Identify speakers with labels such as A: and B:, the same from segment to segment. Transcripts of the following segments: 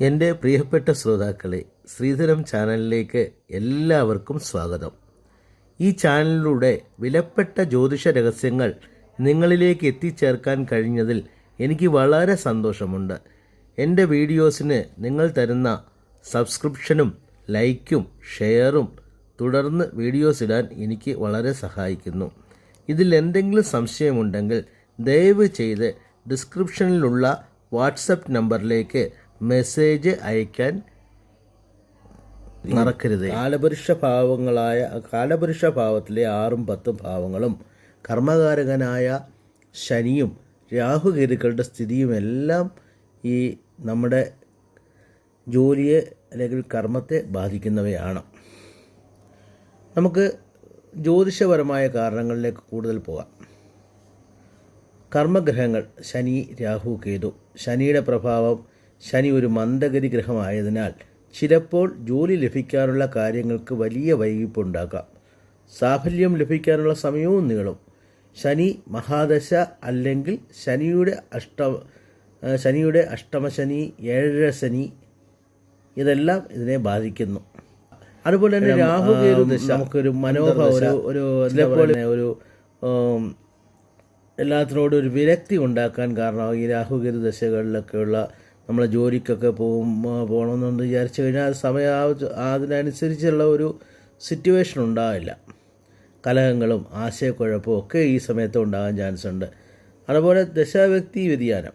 A: എന്റെ പ്രിയപ്പെട്ട ശ്രോതാക്കളെ ശ്രീധരം ചാനലിലേക്ക് എല്ലാവർക്കും സ്വാഗതം. ഈ ചാനലിലൂടെ വിലപ്പെട്ട ജ്യോതിഷ രഹസ്യങ്ങൾ നിങ്ങളിലേക്ക് എത്തിച്ചേർക്കാൻ കഴിഞ്ഞതിൽ എനിക്ക് വളരെ സന്തോഷമുണ്ട്. എന്റെ വീഡിയോസിന് നിങ്ങൾ തരുന്ന സബ്സ്ക്രിപ്ഷനും ലൈക്കും ഷെയറും തുടർന്ന് വീഡിയോസ് ഇടാൻ എനിക്ക് വളരെ സഹായിക്കുന്നു. ഇതിൽ എന്തെങ്കിലും സംശയമുണ്ടെങ്കിൽ ദയവ് ചെയ്ത് ഡിസ്ക്രിപ്ഷനിലുള്ള വാട്സപ്പ് നമ്പറിലേക്ക് മെസ്സേജ് അയക്കാൻ മറക്കരുത് കാലപുരുഷ ഭാവങ്ങളായ കാലപുരുഷ ഭാവത്തിലെ ആറും പത്തും ഭാവങ്ങളും കർമ്മകാരകനായ ശനിയും രാഹുകേതുക്കളുടെ സ്ഥിതിയും എല്ലാം ഈ നമ്മുടെ ജോലിയെ അല്ലെങ്കിൽ കർമ്മത്തെ ബാധിക്കുന്നവയാണ്. നമുക്ക് ജ്യോതിഷപരമായ കാരണങ്ങളിലേക്ക് കൂടുതൽ പോകാം. കർമ്മഗ്രഹങ്ങൾ ശനി രാഹു കേതു ശനിയുടെ പ്രഭാവം ശനി ഒരു മന്ദഗതി ഗ്രഹമായതിനാൽ ചിലപ്പോൾ ജോലി ലഭിക്കാനുള്ള കാര്യങ്ങൾക്ക് വലിയ വൈകിപ്പുണ്ടാക്കാം സാഫല്യം ലഭിക്കാനുള്ള സമയവും നീളും. ശനി മഹാദശ അല്ലെങ്കിൽ ശനിയുടെ അഷ്ട ശനിയുടെ അഷ്ടമശനി ഏഴര ശനി ഇതെല്ലാം ഇതിനെ ബാധിക്കുന്നു. അതുപോലെ തന്നെ രാഹു നമുക്കൊരു മനോഭാവ ഒരു ഒരു ഒരു എല്ലാത്തിനോടും ഒരു വിരക്തി ഉണ്ടാക്കാൻ കാരണമാകും ഈ രാഹുകേതു ദശകളിലൊക്കെയുള്ള നമ്മളെ ജോലിക്കൊക്കെ പോകും പോകണമെന്ന് വിചാരിച്ചു കഴിഞ്ഞാൽ സമയം അതിനനുസരിച്ചുള്ള ഒരു സിറ്റുവേഷൻ ഉണ്ടാവില്ല. കലഹങ്ങളും ആശയക്കുഴപ്പവും ഒക്കെ ഈ സമയത്ത് ഉണ്ടാകാൻ ചാൻസ് ഉണ്ട്. അതുപോലെ ദശാവ്യക്തി വ്യതിയാനം.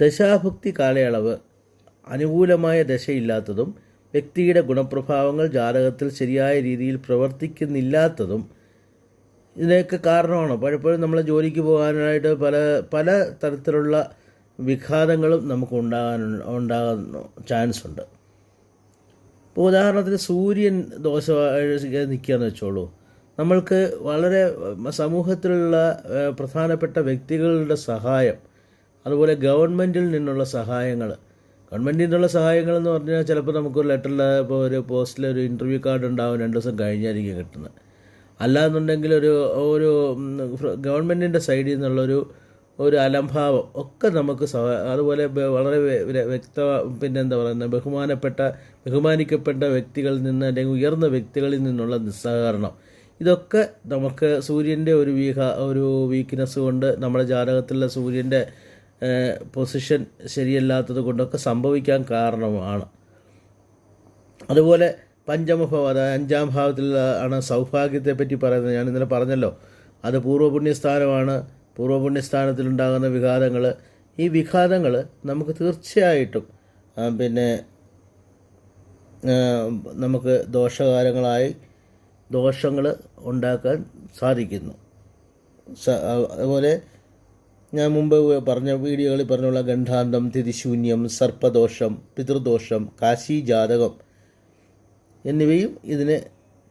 A: ദശാഭുക്തി കാലയളവ് അനുകൂലമായ ദശയില്ലാത്തതും വ്യക്തിയുടെ ഗുണപ്രഭാവങ്ങൾ ജാതകത്തിൽ ശരിയായ രീതിയിൽ പ്രവർത്തിക്കുന്നില്ലാത്തതും ഇതിനൊക്കെ കാരണമാണ്. പലപ്പോഴും നമ്മൾ ജോലിക്ക് പോകാനായിട്ട് പല പല തരത്തിലുള്ള വിഘാതങ്ങളും നമുക്ക് ഉണ്ടാകാൻ ഉണ്ടാകാൻ ചാൻസ് ഉണ്ട്. ഇപ്പോൾ ഉദാഹരണത്തിന് സൂര്യൻ ദോഷമായി നിൽക്കുകയെന്ന് വെച്ചോളൂ. നമ്മൾക്ക് വളരെ സമൂഹത്തിലുള്ള പ്രധാനപ്പെട്ട വ്യക്തികളുടെ സഹായം അതുപോലെ ഗവൺമെന്റിൽ നിന്നുള്ള സഹായങ്ങൾ. ഗവൺമെന്റിൽ നിന്നുള്ള സഹായങ്ങൾ എന്ന് പറഞ്ഞാൽ ചിലപ്പോൾ നമുക്കൊരു ലെറ്ററിൽ ഇപ്പോൾ ഒരു പോസ്റ്റിൽ ഒരു ഇന്റർവ്യൂ കാർഡ് ഉണ്ടാവും രണ്ട് ദിവസം കഴിഞ്ഞായിരിക്കും കിട്ടുന്നത്. അല്ലാന്നുണ്ടെങ്കിൽ ഒരു ഒരു ഗവൺമെന്റിന്റെ സൈഡിൽ നിന്നുള്ളൊരു ഒരു അലംഭാവം ഒക്കെ നമുക്ക് അതുപോലെ വളരെ വ്യ- വ്യ- വ്യക്ത പിന്നെ എന്താ പറയുന്നത്? ബഹുമാനപ്പെട്ട ബഹുമാനിക്കപ്പെട്ട വ്യക്തികളിൽ നിന്ന് അല്ലെങ്കിൽ ഉയർന്ന വ്യക്തികളിൽ നിന്നുള്ള നിസ്സഹകരണം. ഇതൊക്കെ നമുക്ക് സൂര്യന്റെ ഒരു വീഹ ഒരു വീക്ക്നെസ് കൊണ്ട് നമ്മുടെ ജാതകത്തിലുള്ള സൂര്യന്റെ പൊസിഷൻ ശരിയല്ലാത്തത് കൊണ്ടൊക്കെ സംഭവിക്കാൻ കാരണമാണ്. അതുപോലെ പഞ്ചമഭാവം അതായത് അഞ്ചാം ഭാവത്തിൽ ആണ് സൗഭാഗ്യത്തെപ്പറ്റി പറയുന്നത് ഞാൻ ഇന്നലെ പറഞ്ഞല്ലോ. അത് പൂർവപുണ്യസ്ഥാനമാണ്. പൂർവപുണ്യസ്ഥാനത്തിലുണ്ടാകുന്ന വിഘാതങ്ങൾ ഈ വിഘാതങ്ങൾ നമുക്ക് തീർച്ചയായിട്ടും പിന്നെ നമുക്ക് ദോഷകാരങ്ങളായി ദോഷങ്ങൾ ഉണ്ടാക്കാൻ സാധിക്കുന്നു. അതുപോലെ ഞാൻ മുമ്പ് പറഞ്ഞ വീഡിയോകളിൽ പറഞ്ഞുള്ള ഗണ്ഠാന്തം തിരിശൂന്യം സർപ്പദോഷം പിതൃദോഷം കാശി ജാതകം എന്നിവയും ഇതിന്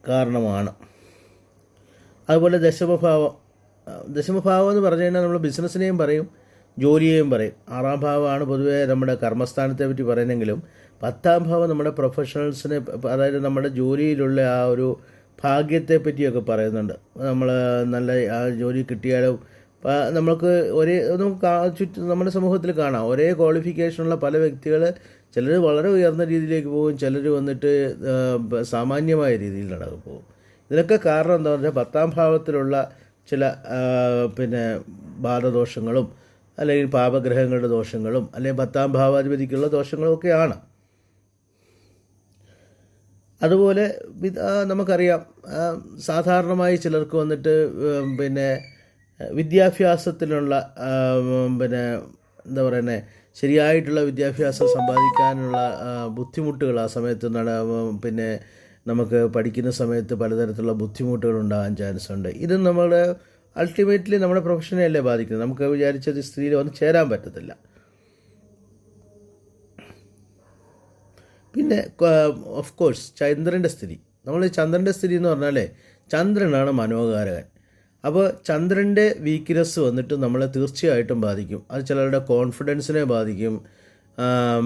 A: കാരണമാണ്. അതുപോലെ ദശമഭാവം ദശമഭാവം എന്ന് പറഞ്ഞു കഴിഞ്ഞാൽ നമ്മൾ ബിസിനസ്സിനെയും പറയും ജോലിയെയും പറയും. ആറാം ഭാവമാണ് പൊതുവേ നമ്മുടെ കർമ്മസ്ഥാനത്തെ പറ്റി പറയുന്നെങ്കിലും പത്താം ഭാവം നമ്മുടെ പ്രൊഫഷണൽസിനെ അതായത് നമ്മുടെ ജോലിയിലുള്ള ആ ഒരു ഭാഗ്യത്തെ പറ്റിയൊക്കെ പറയുന്നുണ്ട്. നമ്മൾ നല്ല ആ ജോലി കിട്ടിയാലും നമ്മൾക്ക് ഒരേ നമുക്ക് ചുറ്റും നമ്മുടെ സമൂഹത്തിൽ കാണാം. ഒരേ ക്വാളിഫിക്കേഷനുള്ള പല വ്യക്തികൾ ചിലർ വളരെ ഉയർന്ന രീതിയിലേക്ക് പോകും ചിലർ വന്നിട്ട് സാമാന്യമായ രീതിയിൽ നടക്കും. പോകും ഇതിനൊക്കെ കാരണം എന്താ പറഞ്ഞാൽ പത്താം ഭാവത്തിലുള്ള ചില പിന്നെ ബാധദോഷങ്ങളും അല്ലെങ്കിൽ പാപഗ്രഹങ്ങളുടെ ദോഷങ്ങളും അല്ലെങ്കിൽ പത്താം ഭാവാധിപതിക്കുള്ള ദോഷങ്ങളും ഒക്കെയാണ് അതുപോലെ നമുക്കറിയാം സാധാരണമായി ചിലർക്ക് വന്നിട്ട് പിന്നെ വിദ്യാഭ്യാസത്തിനുള്ള പിന്നെ എന്താ പറയുന്നത് ശരിയായിട്ടുള്ള വിദ്യാഭ്യാസം സമ്പാദിക്കാനുള്ള ബുദ്ധിമുട്ടുകൾ ആ സമയത്ത് പിന്നെ നമുക്ക് പഠിക്കുന്ന സമയത്ത് പലതരത്തിലുള്ള ബുദ്ധിമുട്ടുകൾ ഉണ്ടാകാൻ ചാൻസ് ഉണ്ട് ഇത് നമ്മുടെ അൾട്ടിമേറ്റ്ലി നമ്മുടെ പ്രൊഫഷനെ അല്ലേ ബാധിക്കുന്നത് നമുക്ക് വിചാരിച്ചത് സ്ത്രീയിൽ വന്ന് ചേരാൻ പറ്റത്തില്ല. പിന്നെ ഓഫ് കോഴ്സ് ചന്ദ്രന്റെ സ്ഥിതി നമ്മൾ ചന്ദ്രന്റെ സ്ഥിതി എന്ന് പറഞ്ഞാലേ ചന്ദ്രനാണ് മനോകാരകൻ അപ്പോൾ ചന്ദ്രന്റെ വീക്ക്നെസ് വന്നിട്ട് നമ്മളെ തീർച്ചയായിട്ടും ബാധിക്കും. അത് ചിലരുടെ കോൺഫിഡൻസിനെ ബാധിക്കും.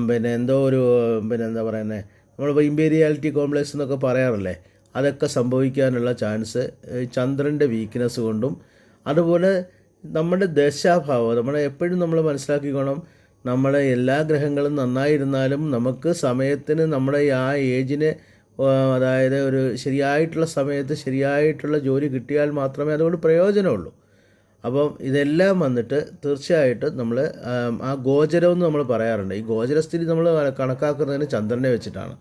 A: പിന്നെ എന്തോ ഒരു പിന്നെ എന്താ പറയുന്നത് നമ്മളിപ്പോൾ ഇമ്പീരിയാലിറ്റി കോംപ്ലക്സ് എന്നൊക്കെ പറയാറില്ലേ? അതൊക്കെ സംഭവിക്കാനുള്ള ചാൻസ് ചന്ദ്രന്റെ വീക്ക്നെസ് കൊണ്ടും അതുപോലെ നമ്മുടെ ദശാഭാവം നമ്മളെ എപ്പോഴും നമ്മൾ മനസ്സിലാക്കിക്കോണം നമ്മളെ എല്ലാ ഗ്രഹങ്ങളും നന്നായിരുന്നാലും നമുക്ക് സമയത്തിന് നമ്മുടെ ആ ഏജിന് അതായത് ഒരു ശരിയായിട്ടുള്ള സമയത്ത് ശരിയായിട്ടുള്ള ജോലി കിട്ടിയാൽ മാത്രമേ അതുകൊണ്ട് പ്രയോജനമുള്ളൂ. അപ്പം ഇതെല്ലാം വന്നിട്ട് തീർച്ചയായിട്ടും നമ്മൾ ആ ഗോചരം എന്ന് നമ്മൾ പറയാറുണ്ട്. ഈ ഗോചരസ്ഥിതി നമ്മൾ കണക്കാക്കുന്നതിന് ചന്ദ്രനെ വെച്ചിട്ടാണ്.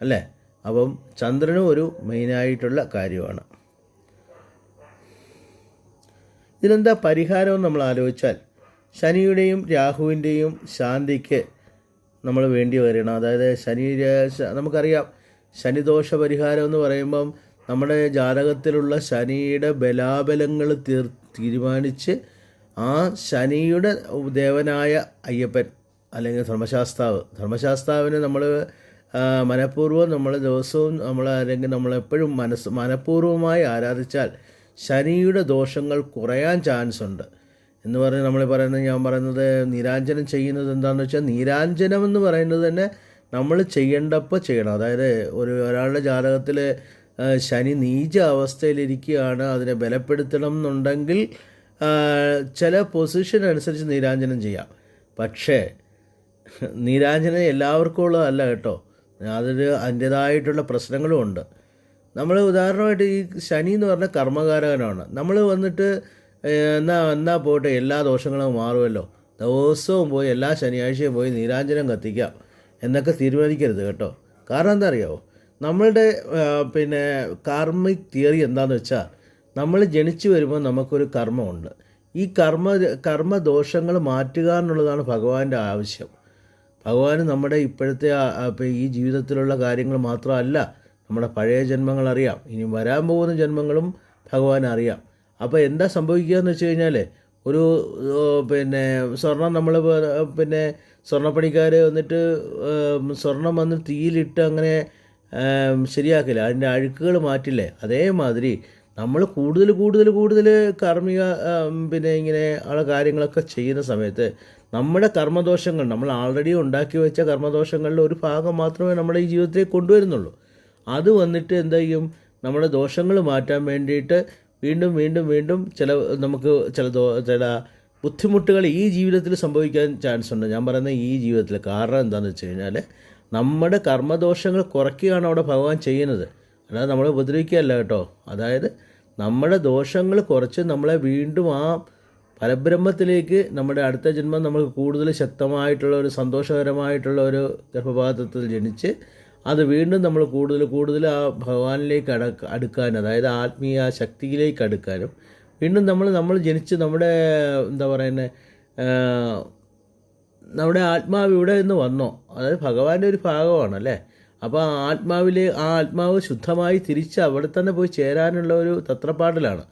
A: അല്ലേ? അപ്പം ചന്ദ്രനും ഒരു മെയിനായിട്ടുള്ള കാര്യമാണ്. ഇതിനെന്താ പരിഹാരം നമ്മൾ ആലോചിച്ചാൽ ശനിയുടെയും രാഹുവിന്റെയും ശാന്തിക്ക് നമ്മൾ വേണ്ടി വരണം അതായത് ശനി നമുക്കറിയാം ശനിദോഷ പരിഹാരം എന്ന് പറയുമ്പം നമ്മുടെ ജാതകത്തിലുള്ള ശനിയുടെ ബലാബലങ്ങൾ തീർ തീരുമാനിച്ച് ആ ശനിയുടെ ദേവനായ അയ്യപ്പൻ അല്ലെങ്കിൽ ധർമ്മശാസ്താവ് ധർമ്മശാസ്താവിനെ നമ്മൾ മനഃപൂർവം നമ്മൾ ദിവസവും നമ്മൾ അല്ലെങ്കിൽ നമ്മളെപ്പോഴും മനസ്സ് മനഃപൂർവമായി ആരാധിച്ചാൽ ശനിയുടെ ദോഷങ്ങൾ കുറയാൻ ചാൻസ് ഉണ്ട്. എന്ന് പറഞ്ഞ് നമ്മൾ പറയുന്നത് ഞാൻ പറയുന്നത് നീരാഞ്ജനം ചെയ്യുന്നത് എന്താണെന്ന് വെച്ചാൽ നീരാഞ്ജനം എന്ന് പറയുന്നത് തന്നെ നമ്മൾ ചെയ്യേണ്ടപ്പോൾ ചെയ്യണം. അതായത് ഒരു ഒരാളുടെ ജാതകത്തിൽ ശനി നീച അവസ്ഥയിലിരിക്കുകയാണ്. അതിനെ ബലപ്പെടുത്തണം എന്നുണ്ടെങ്കിൽ ചില പൊസിഷൻ അനുസരിച്ച് നീരാഞ്ജനം ചെയ്യാം. പക്ഷേ നീരാഞ്ജനം എല്ലാവർക്കും ഉള്ളതല്ല കേട്ടോ. അതിന് അതിന്റേതായിട്ടുള്ള പ്രശ്നങ്ങളും ഉണ്ട്. നമ്മൾ ഉദാഹരണമായിട്ട് ഈ ശനി എന്ന് പറഞ്ഞ കർമ്മകാരകനാണ്. നമ്മൾ വന്നിട്ട് എന്നാ എന്നാ പോട്ടെ എല്ലാ ദോഷങ്ങളും മാറുമല്ലോ. ദിവസവും പോയി എല്ലാ ശനിയാഴ്ചയും പോയി നീരാഞ്ജനം കത്തിക്കാം. എന്നൊക്കെ തീരുമാനിക്കരുത് കേട്ടോ. കാരണം എന്താ അറിയാമോ നമ്മളുടെ പിന്നെ കാർമിക് തിയറി എന്താണെന്ന് വെച്ചാൽ നമ്മൾ ജനിച്ചു വരുമ്പോൾ നമുക്കൊരു കർമ്മമുണ്ട്. ഈ കർമ്മ കർമ്മദോഷങ്ങൾ മാറ്റുക എന്നുള്ളതാണ് ഭഗവാന്റെ ആവശ്യം. ഭഗവാൻ നമ്മുടെ ഇപ്പോഴത്തെ ഈ ജീവിതത്തിലുള്ള കാര്യങ്ങൾ മാത്രമല്ല നമ്മുടെ പഴയ ജന്മങ്ങൾ അറിയാം. ഇനി വരാൻ പോകുന്ന ജന്മങ്ങളും ഭഗവാൻ അറിയാം. അപ്പോൾ എന്താ സംഭവിക്കുക എന്ന് വെച്ച് കഴിഞ്ഞാൽ ഒരു പിന്നെ സ്വർണം നമ്മൾ പിന്നെ സ്വർണപ്പണിക്കാർ വന്നിട്ട് സ്വർണം വന്ന് തീയിലിട്ട് അങ്ങനെ ശരിയാക്കില്ല. അതിന്റെ അഴുക്കുകൾ മാറ്റില്ലേ? അതേമാതിരി നമ്മൾ കൂടുതൽ കൂടുതൽ കൂടുതൽ കാർമ്മിക പിന്നെ ഇങ്ങനെ ഉള്ള കാര്യങ്ങളൊക്കെ ചെയ്യുന്ന സമയത്ത് നമ്മുടെ കർമ്മദോഷങ്ങൾ നമ്മൾ ആൾറെഡി ഉണ്ടാക്കി വെച്ച കർമ്മദോഷങ്ങളുടെ ഒരു ഭാഗം മാത്രമേ നമ്മുടെ ഈ ജീവിതത്തിലേക്ക് കൊണ്ടുവരുന്നുള്ളൂ. അത് വന്നിട്ട് എന്താ ചെയ്യും? നമ്മുടെ ദോഷങ്ങൾ മാറ്റാൻ വേണ്ടിയിട്ട് വീണ്ടും വീണ്ടും വീണ്ടും ചില നമുക്ക് ചില ചില ബുദ്ധിമുട്ടുകൾ ഈ ജീവിതത്തിൽ സംഭവിക്കാൻ ചാൻസ് ഉണ്ട്. ഞാൻ പറയുന്നത് ഈ ജീവിതത്തിൽ. കാരണം എന്താണെന്ന് വെച്ച് കഴിഞ്ഞാൽ നമ്മുടെ കർമ്മദോഷങ്ങൾ കുറയ്ക്കുകയാണ് അവിടെ ഭഗവാൻ ചെയ്യുന്നത്. അല്ലാതെ നമ്മളെ ഉപദ്രവിക്കുകയല്ല കേട്ടോ. അതായത് നമ്മുടെ ദോഷങ്ങൾ കുറച്ച് നമ്മളെ വീണ്ടും ആ പരബ്രഹ്മത്തിലേക്ക് നമ്മുടെ അടുത്ത ജന്മം നമുക്ക് കൂടുതൽ ശക്തമായിട്ടുള്ള ഒരു സന്തോഷകരമായിട്ടുള്ള ഒരു ഗർഭപാത്രത്തിൽ ജനിച്ച് അത് വീണ്ടും നമ്മൾ കൂടുതൽ കൂടുതൽ ആ ഭഗവാനിലേക്ക് അടക്ക അടുക്കാൻ അതായത് ആത്മീയ ശക്തിയിലേക്ക് അടുക്കാനും വീണ്ടും നമ്മൾ നമ്മൾ ജനിച്ച് നമ്മുടെ എന്താ പറയുന്നത് നമ്മുടെ ആത്മാവ് ഇവിടെ നിന്ന് വന്നോ? അതായത് ഭഗവാന്റെ ഒരു ഭാഗമാണ് അല്ലേ അപ്പോൾ ആ ആത്മാവിൽ ആ ആത്മാവ് ശുദ്ധമായി തിരിച്ച് അവിടെ തന്നെ പോയി ചേരാനുള്ള ഒരു തത്രപ്പാടിലാണ്.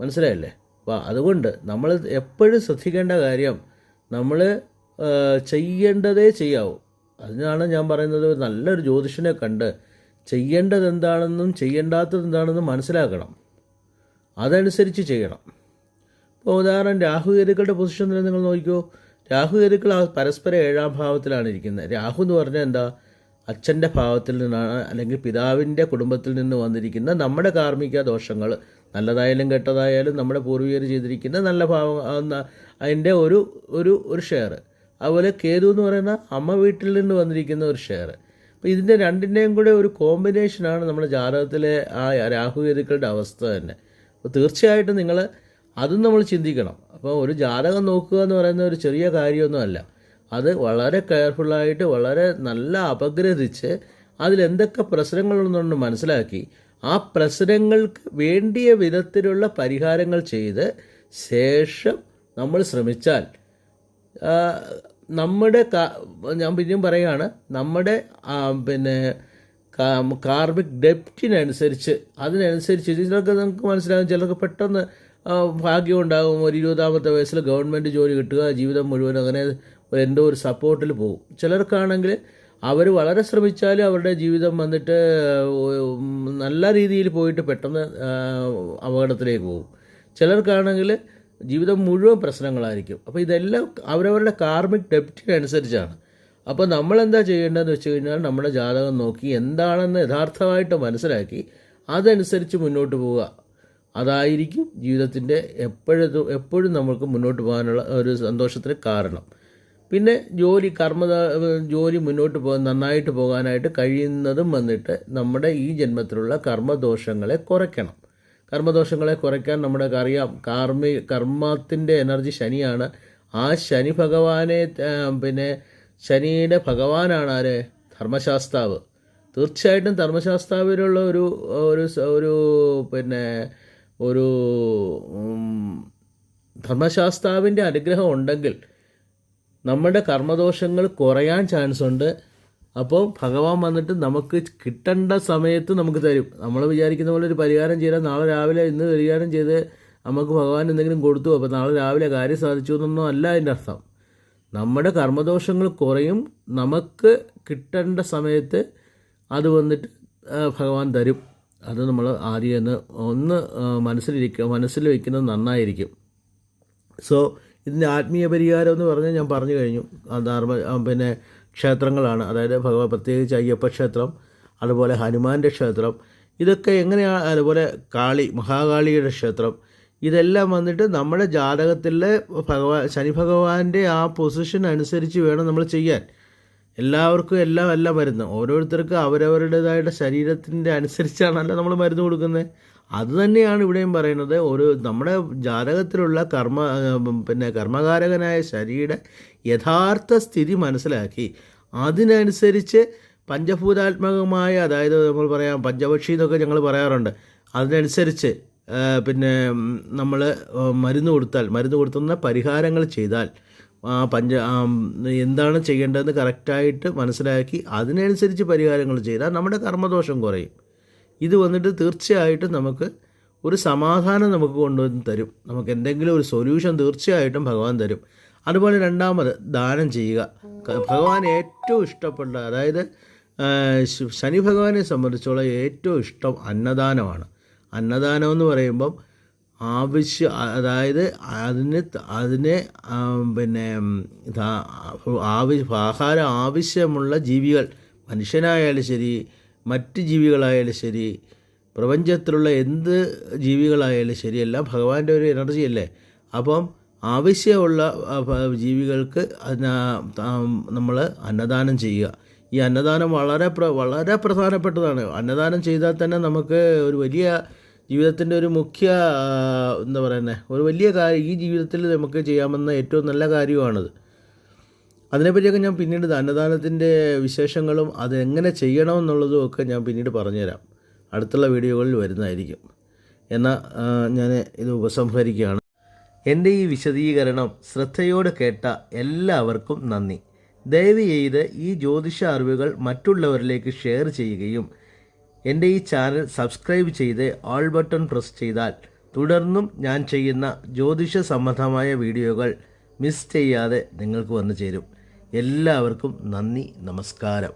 A: മനസ്സിലായല്ലേ? അപ്പോൾ അതുകൊണ്ട് നമ്മൾ എപ്പോഴും ശ്രദ്ധിക്കേണ്ട കാര്യം നമ്മൾ ചെയ്യേണ്ടതേ ചെയ്യാവൂ. അതിനാണ് ഞാൻ പറയുന്നത് നല്ലൊരു ജ്യോതിഷനെ കണ്ട് ചെയ്യേണ്ടത് എന്താണെന്നും ചെയ്യേണ്ടാത്തത് എന്താണെന്നും മനസ്സിലാക്കണം. അതനുസരിച്ച് ചെയ്യണം. ഇപ്പോൾ ഉദാഹരണം രാഹുകേതുക്കളുടെ പൊസിഷൻ തന്നെ നിങ്ങൾ നോക്കിക്കോ. രാഹുകേതുക്കൾ ആ പരസ്പരം ഏഴാം ഭാവത്തിലാണ് ഇരിക്കുന്നത്? രാഹു എന്ന് പറഞ്ഞാൽ എന്താ? അച്ഛന്റെ ഭാവത്തിൽ നിന്നാണ് അല്ലെങ്കിൽ പിതാവിന്റെ കുടുംബത്തിൽ നിന്ന് വന്നിരിക്കുന്ന നമ്മുടെ കാർമ്മിക ദോഷങ്ങൾ നല്ലതായാലും കെട്ടതായാലും നമ്മുടെ പൂർവികർ ചെയ്തിരിക്കുന്ന നല്ല ഭാവം അതിന്റെ ഒരു ഒരു ഒരു ഷെയർ അതുപോലെ കേതു എന്ന് പറയുന്ന അമ്മ വീട്ടിൽ നിന്ന് വന്നിരിക്കുന്ന ഒരു ഷെയർ അപ്പോൾ ഇതിന്റെ രണ്ടിന്റെയും കൂടെ ഒരു കോമ്പിനേഷനാണ് നമ്മുടെ ജാതകത്തിലെ ആ രാഹുകേതുക്കളുടെ അവസ്ഥ തന്നെ. അപ്പോൾ തീർച്ചയായിട്ടും നിങ്ങൾ അതും നമ്മൾ ചിന്തിക്കണം. അപ്പോൾ ഒരു ജാതകം നോക്കുക എന്ന് പറയുന്ന ഒരു ചെറിയ കാര്യമൊന്നുമല്ല അത് വളരെ കെയർഫുള്ളായിട്ട് വളരെ നല്ല അപഗ്രഥിച്ച് അതിലെന്തൊക്കെ പ്രശ്നങ്ങളുണ്ടെന്ന് മനസ്സിലാക്കി ആ പ്രശ്നങ്ങൾക്ക് വേണ്ടിയ വിധത്തിലുള്ള പരിഹാരങ്ങൾ ചെയ്ത് ശേഷം നമ്മൾ ശ്രമിച്ചാൽ നമ്മുടെ ഞാൻ പിന്നെയും പറയുകയാണ് നമ്മുടെ പിന്നെ കാർമിക് ഡെപ്റ്റിനനുസരിച്ച് അതിനനുസരിച്ച് ചിലർക്ക് നമുക്ക് മനസ്സിലാകും ചിലർക്ക് പെട്ടെന്ന് ഭാഗ്യം ഉണ്ടാകും. ഒരു ഇരുപതാമത്തെ വയസ്സിൽ ഗവൺമെന്റ് ജോലി കിട്ടുക ജീവിതം മുഴുവൻ അങ്ങനെ എന്തോ ഒരു സപ്പോർട്ടിൽ പോകും. ചിലർക്കാണെങ്കിൽ അവർ വളരെ ശ്രമിച്ചാലും അവരുടെ ജീവിതം വന്നിട്ട് നല്ല രീതിയിൽ പോയിട്ട് പെട്ടെന്ന് അപകടത്തിലേക്ക് പോകും. ചിലർക്കാണെങ്കിൽ ജീവിതം മുഴുവൻ പ്രശ്നങ്ങളായിരിക്കും. അപ്പോൾ ഇതെല്ലാം അവരവരുടെ കാർമിക് ഡെപ്റ്റിനനുസരിച്ചാണ് അപ്പോൾ നമ്മളെന്താ ചെയ്യേണ്ടതെന്ന് വെച്ച് കഴിഞ്ഞാൽ നമ്മുടെ ജാതകം നോക്കി എന്താണെന്ന് യഥാർത്ഥമായിട്ട് മനസ്സിലാക്കി അതനുസരിച്ച് മുന്നോട്ട് പോവുക. അതായിരിക്കും ജീവിതത്തിന്റെ എപ്പോഴും എപ്പോഴും നമുക്ക് മുന്നോട്ട് പോകാനുള്ള ഒരു സന്തോഷത്തിന് കാരണം. പിന്നെ ജോലി കർമ്മ ജോലി മുന്നോട്ട് പോകാൻ നന്നായിട്ട് പോകാനായിട്ട് കഴിയുന്നതും വന്നിട്ട് നമ്മുടെ ഈ ജന്മത്തിലുള്ള കർമ്മദോഷങ്ങളെ കുറയ്ക്കണം. കർമ്മദോഷങ്ങളെ കുറയ്ക്കാൻ നമ്മുടെ അറിയാം. കാർമ്മി കർമ്മത്തിന്റെ എനർജി ശനിയാണ്. ആ ശനി ഭഗവാനെ പിന്നെ ശനിയുടെ ഭഗവാനാണ് ആരെ? ധർമ്മശാസ്താവ്. തീർച്ചയായിട്ടും ധർമ്മശാസ്താവിലുള്ള ഒരു ഒരു ഒരു പിന്നെ ഒരു ധർമ്മശാസ്താവിന്റെ അനുഗ്രഹം ഉണ്ടെങ്കിൽ നമ്മുടെ കർമ്മദോഷങ്ങൾ കുറയാൻ ചാൻസ് ഉണ്ട്. അപ്പോൾ ഭഗവാൻ വന്നിട്ട് നമുക്ക് കിട്ടേണ്ട സമയത്ത് നമുക്ക് തരും. നമ്മൾ വിചാരിക്കുന്ന പോലെ ഒരു പരിഹാരം ചെയ്താൽ നാളെ രാവിലെ ഇന്ന് പരിഹാരം ചെയ്ത് നമുക്ക് ഭഗവാൻ എന്തെങ്കിലും കൊടുത്തു. അപ്പോൾ നാളെ രാവിലെ കാര്യം സാധിച്ചു എന്നൊന്നും അല്ല അതിന്റെ അർത്ഥം. നമ്മുടെ കർമ്മദോഷങ്ങൾ കുറയും. നമുക്ക് കിട്ടേണ്ട സമയത്ത് അത് വന്നിട്ട് ഭഗവാൻ തരും. അത് നമ്മൾ ആദ്യം ഒന്ന് ഒന്ന് മനസ്സിലിരിക്കുക മനസ്സിൽ വയ്ക്കുന്നത് നന്നായിരിക്കും. സോ ഇതിന്റെ ആത്മീയ പരിഹാരം എന്ന് പറഞ്ഞാൽ ഞാൻ പറഞ്ഞു കഴിഞ്ഞു. ധർമ്മ പിന്നെ ക്ഷേത്രങ്ങളാണ്. അതായത് ഭഗവാൻ പ്രത്യേകിച്ച് അയ്യപ്പ ക്ഷേത്രം അതുപോലെ ഹനുമാന്റെ ക്ഷേത്രം. ഇതൊക്കെ എങ്ങനെയാണ് അതുപോലെ കാളി മഹാകാളിയുടെ ക്ഷേത്രം. ഇതെല്ലാം വന്നിട്ട് നമ്മുടെ ജാതകത്തിലെ ഭഗവാൻ ശനി ഭഗവാന്റെ ആ പൊസിഷൻ അനുസരിച്ച് വേണം നമ്മൾ ചെയ്യാൻ. എല്ലാവർക്കും എല്ലാം അല്ല മരുന്ന്. ഓരോരുത്തർക്കും അവരവരുടേതായിട്ട് ശരീരത്തിന്റെ അനുസരിച്ചാണല്ലോ നമ്മൾ മരുന്ന് കൊടുക്കുന്നത്. അത് തന്നെയാണ് ഇവിടെയും പറയുന്നത്. ഒരു നമ്മുടെ ജാതകത്തിലുള്ള കർമ്മ പിന്നെ കർമ്മകാരകനായ ശരീര യഥാർത്ഥ സ്ഥിതി മനസ്സിലാക്കി. അതിനനുസരിച്ച് പഞ്ചഭൂതാത്മകമായ അതായത് നമ്മൾ പറയാം പഞ്ചപക്ഷി എന്നൊക്കെ ഞങ്ങൾ പറയാറുണ്ട്. അതിനനുസരിച്ച് പിന്നെ നമ്മൾ മരുന്ന് കൊടുത്താൽ മരുന്ന് കൊടുത്തുന്ന പരിഹാരങ്ങൾ ചെയ്താൽ പഞ്ച ആ, എന്താണ് ചെയ്യേണ്ടതെന്ന് കറക്റ്റായിട്ട് മനസ്സിലാക്കി അതിനനുസരിച്ച് പരിഹാരങ്ങൾ ചെയ്താൽ നമ്മുടെ കർമ്മദോഷം കുറയും. ഇത് വന്നിട്ട് തീർച്ചയായിട്ടും നമുക്ക് ഒരു സമാധാനം നമുക്ക് കൊണ്ടുവന്ന് തരും. നമുക്ക് എന്തെങ്കിലും ഒരു സൊല്യൂഷൻ തീർച്ചയായിട്ടും ഭഗവാൻ തരും. അതുപോലെ രണ്ടാമത് ദാനം ചെയ്യുക. ഭഗവാൻ ഏറ്റവും ഇഷ്ടപ്പെട്ട അതായത് ശനി ഭഗവാനെ സംബന്ധിച്ചോളം ഏറ്റവും ഇഷ്ടം അന്നദാനമാണ്. അന്നദാനം എന്ന് പറയുമ്പം ആവശ്യ അതായത് അതിന് അതിനെ പിന്നെ ആവശ്യ ആഹാരം ആവശ്യമുള്ള ജീവികൾ മനുഷ്യനായാലും ശരി മറ്റ് ജീവികളായാലും ശരി പ്രപഞ്ചത്തിലുള്ള എന്ത് ജീവികളായാലും ശരി എല്ലാം ഭഗവാന്റെ ഒരു എനർജി അല്ലേ? അപ്പം ആവശ്യമുള്ള ജീവികൾക്ക് നമ്മൾ അന്നദാനം ചെയ്യുക. ഈ അന്നദാനം വളരെ വളരെ പ്രധാനപ്പെട്ടതാണ്. അന്നദാനം ചെയ്താൽ തന്നെ നമുക്ക് ഒരു വലിയ ജീവിതത്തിന്റെ ഒരു മുഖ്യ എന്താ പറയുന്നത് ഒരു വലിയ കാര്യം ഈ ജീവിതത്തിൽ നമുക്ക് ചെയ്യാമെന്ന ഏറ്റവും നല്ല കാര്യമാണത്. അതിനെപ്പറ്റിയൊക്കെ ഞാൻ പിന്നീട് അന്നദാനത്തിന്റെ വിശേഷങ്ങളും അതെങ്ങനെ ചെയ്യണമെന്നുള്ളതും ഒക്കെ ഞാൻ പിന്നീട് പറഞ്ഞുതരാം. അടുത്തുള്ള വീഡിയോകളിൽ വരുന്നതായിരിക്കും. എന്നാൽ ഞാൻ ഇത് ഉപസംഹരിക്കുകയാണ്. എന്റെ ഈ വിശദീകരണം ശ്രദ്ധയോടെ കേട്ട എല്ലാവർക്കും നന്ദി. ദയവ് ചെയ്ത് ഈ ജ്യോതിഷ അറിവുകൾ മറ്റുള്ളവരിലേക്ക് ഷെയർ ചെയ്യുകയും എന്റെ ഈ ചാനൽ സബ്സ്ക്രൈബ് ചെയ്ത് ആൾ ബട്ടൺ പ്രസ് ചെയ്താൽ തുടർന്നും ഞാൻ ചെയ്യുന്ന ജ്യോതിഷ സംബന്ധമായ വീഡിയോകൾ മിസ് ചെയ്യാതെ നിങ്ങൾക്ക് വന്നു ചേരും. എല്ലാവർക്കും നന്ദി നമസ്കാരം.